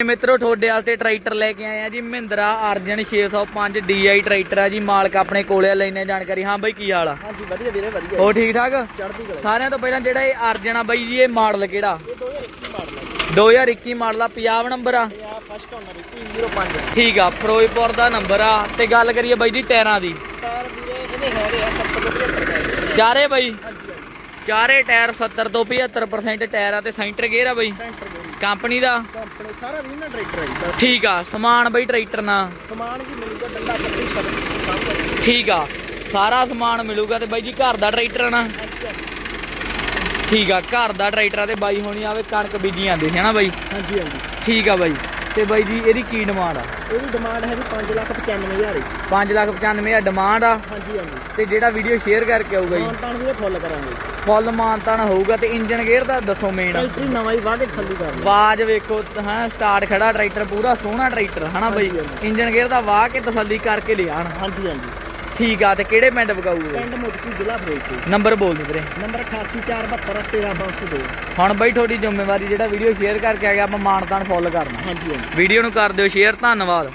ਮਿੱਤਰੋ ਤੁਹਾਡੇ ਵਾਸਤੇ ਟਰੈਕਟਰ ਲੈ ਕੇ ਆਏ ਆ ਜੀ ਮਹਿੰਦਰਾ ਅਰਜਨ 605 DI ਟਰੈਕਟਰ ਆ ਜੀ ਮਾਲਕ ਆਪਣੇ ਕੋਲੇ ਲੈਣੇ ਜਾਣਕਾਰੀ। ਹਾਂ ਬਾਈ ਕੀ ਹਾਲ ਆ? ਹਾਂਜੀ ਵਧੀਆ ਵੀਰੇ ਵਧੀਆ ਹੋ ਠੀਕ ਠਾਕ? ਚੜ੍ਹਦੀ ਕਲਾ ਸਾਰਿਆਂ ਤੋਂ ਪਹਿਲਾਂ ਜਿਹੜਾ ਇਹ ਅਰਜਨ ਆ ਬਾਈ ਜੀ ਇਹ ਮਾਡਲ ਕਿਹੜਾ? ਇਹ 2021 ਮਾਡਲ ਹੈ 2021 ਮਾਡਲ ਆ 50 ਨੰਬਰ ਆ। ਫਸਟ ਓਨਰ 205 ਠੀਕ ਆ ਫਿਰੋਜ਼ਪੁਰ ਦਾ ਨੰਬਰ ਆ। ਤੇ ਗੱਲ ਕਰੀਏ ਬਾਈ ਜੀ ਟਾਇਰਾਂ ਦੀ। ਟਾਇਰ ਵੀਰੇ ਇਹਦੇ ਹੈਗੇ ਆ 70 ਤੋਂ 75 ਦਾ ਚਾਰੇ ਬਾਈ। ਚਾਰੇ ਟਾਇਰ 70 ਤੋਂ 75% ਟਾਇਰ ਆ ਤੇ ਸੈਂਟਰ ਗੇਅਰ ਆ ਬਾਈ? ਸੈਂਟਰ ਕੰਪਨੀ ਦਾ? ਕੰਪਨੀ ਸਾਰਾ ਵੀ ਨਾ ਟਰੈਕਟਰ ਹੈ ਜੀ ਠੀਕ ਆ ਸਮਾਨ ਬਾਈ ਟਰੈਕਟਰ ਨਾਲ। ਸਮਾਨ ਵੀ ਮਿਲੂਗਾ ਡੰਡਾ ਪੱਤੀ ਸ਼ਬਦ ਠੀਕ ਆ ਸਾਰਾ ਸਮਾਨ ਮਿਲੂਗਾ ਤੇ ਬਾਈ ਜੀ ਘਰ ਦਾ ਟਰੈਕਟਰ ਨਾ? ਠੀਕ ਆ ਘਰ ਦਾ ਟਰੈਕਟਰ ਆ ਤੇ ਬਾਈ ਹੋਣੀ ਆਵੇ ਕਣਕ ਬੀਜੀ ਜਾਂਦੇ ਸੀ ਹਨਾ ਬਾਈ? ਹਾਂਜੀ ਹਾਂਜੀ। ਠੀਕ ਆ ਬਾਈ। ਤੇ ਬਾਈ ਜੀ ਇਹਦੀ ਕੀ ਡਿਮਾਂਡ ਆ? ਇਹਦੀ ਡਿਮਾਂਡ ਹੈ ਵੀ 595000 5 ਲੱਖ 95 ਆ ਡਿਮਾਂਡ ਆ? ਹਾਂਜੀ ਹਾਂਜੀ। ਤੇ ਜਿਹੜਾ ਵੀਡੀਓ ਸ਼ੇਅਰ ਕਰਕੇ ਆਊਗਾ ਜੀ? ਮਾਨਤਾਨ ਵੀਰੇ ਫੁੱਲ ਕਰਾਂਗੇ। ਫੁੱਲ ਮਾਨਤਾਨ ਹੋਊਗਾ ਤੇ ਇੰਜਨ ਗੇਅਰ ਦਾ ਦੱਸੋ ਮੇਨ ਟਰੈਕਟਰ ਨਵਾਂ ਹੀ ਕੇ ਤਸੱਲੀ ਕਰ ਲਓ ਆਵਾਜ਼ ਵੇਖੋ ਹਾਂ ਸਟਾਰਟ ਖੜਾ ਟਰੈਕਟਰ ਪੂਰਾ ਸੋਹਣਾ ਟਰੈਕਟਰ ਹਨਾ ਬਾਈ। ਇੰਜਨ ਗੇਅਰ ਦਾ ਵਾਹ ਕੇ ਤਸੱਲੀ ਕਰਕੇ ਲਿਆਣ ਹਾਂਜੀ ਹਾਂਜੀ। ਠੀਕ ਆ ਤੇ ਕਿਹੜੇ ਪਿੰਡ ਵਗਾਊਗਾ? ਪਿੰਡ ਮੁਕਤੀ ਜ਼ਿਲ੍ਹਾ ਫਿਰੋਜ਼ਪੁਰ। ਨੰਬਰ ਬੋਲ ਦੇ ਵੀਰੇ। ਨੰਬਰ 8847 13502 ਹੁਣ ਬਾਈ ਤੁਹਾਡੀ ਜ਼ਿੰਮੇਵਾਰੀ ਜਿਹੜਾ ਵੀਡੀਓ ਸ਼ੇਅਰ ਕਰਕੇ ਆ ਗਿਆ ਆਪਾਂ ਮਾਨਤਾਨ ਫੁੱਲ ਕਰਨਾ। ਹਾਂਜੀ ਹਾਂਜੀ। ਵੀਡੀਓ ਨੂੰ ਕਰ ਦਿਓ ਸ਼ੇਅਰ ਧੰਨਵਾਦ।